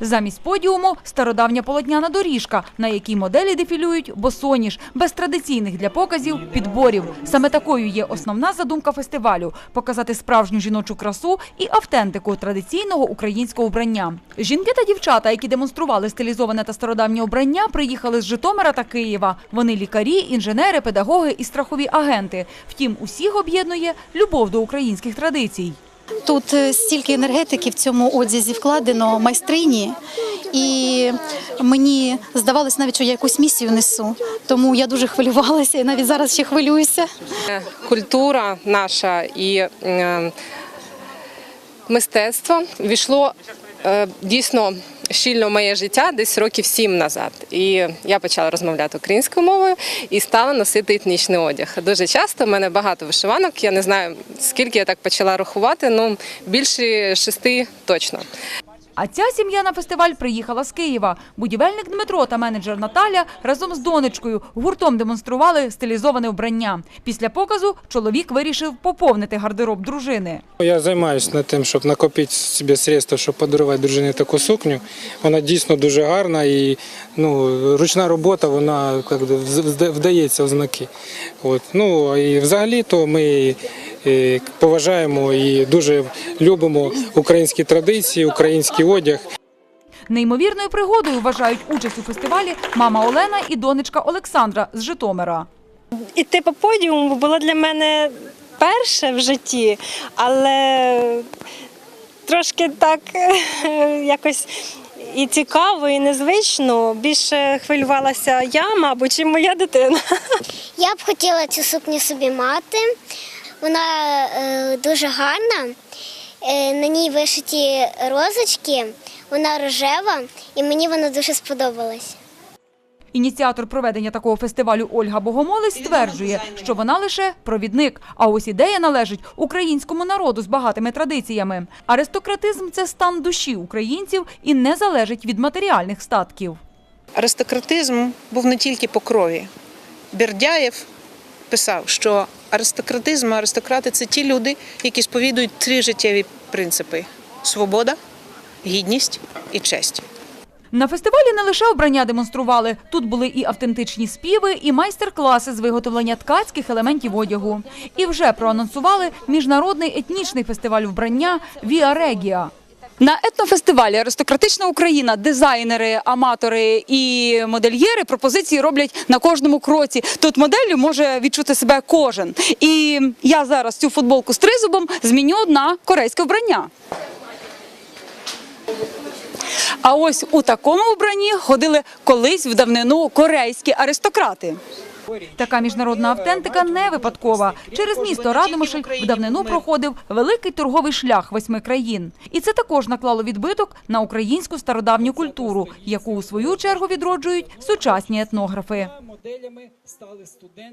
Замість подіуму стародавня полотняна доріжка, на якій моделі дефілюють босоніж, без традиційних для показів підборів. Саме такою є основна задумка фестивалю – показати справжню жіночу красу і автентику традиційного українського вбрання. Жінки та дівчата, які демонстрували стилізоване та стародавнє обрання, приїхали з Житомира та Києва. Вони лікарі, інженери, педагоги і страхові агенти. Втім, усіх об'єднує любов до українських традицій. Тут е, стільки енергетики в цьому одязі вкладено майстрині, і мені здавалось навіть, що я якусь місію несу. Тому я дуже хвилювалася і навіть зараз ще хвилююся. культура наша і е, мистецтво війшло е, дійсно щільно моє життя десь років сім назад. І я почала розмовляти українською мовою і стала носити етнічний одяг. Дуже часто в мене багато вишиванок. Я не знаю скільки я так почала рахувати. Ну більше шести точно. А ця сім'я на фестиваль приїхала з Києва. Будівельник Дмитро та менеджер Наталя разом з донечкою гуртом демонстрували стилізоване вбрання. Після показу чоловік вирішив поповнити гардероб дружини. Я займаюся над тим, щоб накопити собі средства, щоб подарувати дружині таку сукню. Вона дійсно дуже гарна і ну, ручна робота, вона як вдається в знаки. От. Ну, і взагалі то ми поважаємо і дуже любимо українські традиції, український одяг. Неймовірною пригодою вважають участь у фестивалі мама Олена і донечка Олександра з Житомира. Іти по подіуму було для мене перше в житті, але трошки так е, якось і цікаво, і незвично. Більше хвилювалася я, мабуть, чи моя дитина. Я б хотіла цю сукню собі мати. Вона е, дуже гарна. Е, на ній вишиті розочки, вона рожева, і мені вона дуже сподобалась. Ініціатор проведення такого фестивалю Ольга Богомолець стверджує, що вона лише провідник. А ось ідея належить українському народу з багатими традиціями. Аристократизм це стан душі українців і не залежить від матеріальних статків. Аристократизм був не тільки по крові. Бердяєв писав, що аристократизм, аристократи це ті люди, які сповідують три життєві принципи: свобода, гідність і честь. На фестивалі не лише обрання демонстрували. Тут були і автентичні співи, і майстер-класи з виготовлення ткацьких елементів одягу. І вже проанонсували міжнародний етнічний фестиваль вбрання Віа Регіа. На етнофестивалі Аристократична Україна дизайнери, аматори і модельєри пропозиції роблять на кожному кроці. Тут моделлю може відчути себе кожен. І я зараз цю футболку з тризубом зміню на корейське вбрання. А ось у такому вбранні ходили колись в давнину корейські аристократи. Така міжнародна автентика не випадкова. Через місто Радомишль в давнину проходив великий торговий шлях восьми країн. І це також наклало відбиток на українську стародавню культуру, яку у свою чергу відроджують сучасні етнографи.